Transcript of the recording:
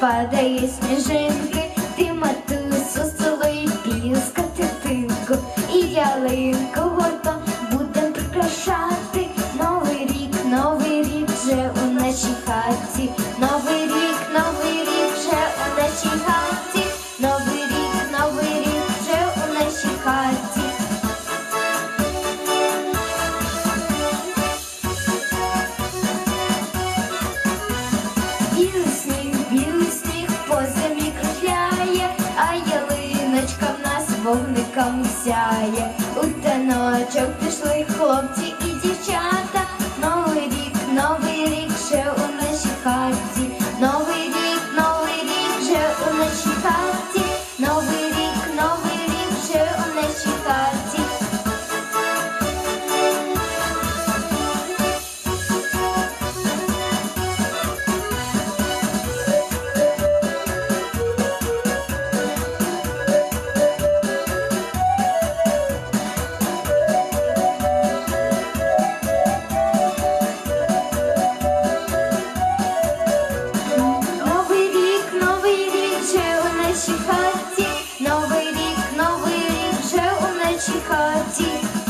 падає сніжинки, ти матусу соловій скатертинку і ялинку гуртом будем прикрашати. Новий рік, новий рік вже у нашій хаті. Новий рік, новий рік вже у нашій хаті. Новий рік, новий рік вже у нашій хаті. Білий вогником сяє, у таночок пішли хлопці і дівчата, новий рік, новий рік ще у нашій хаті, новий рік, новий рік вже у нашій хаті. 鸡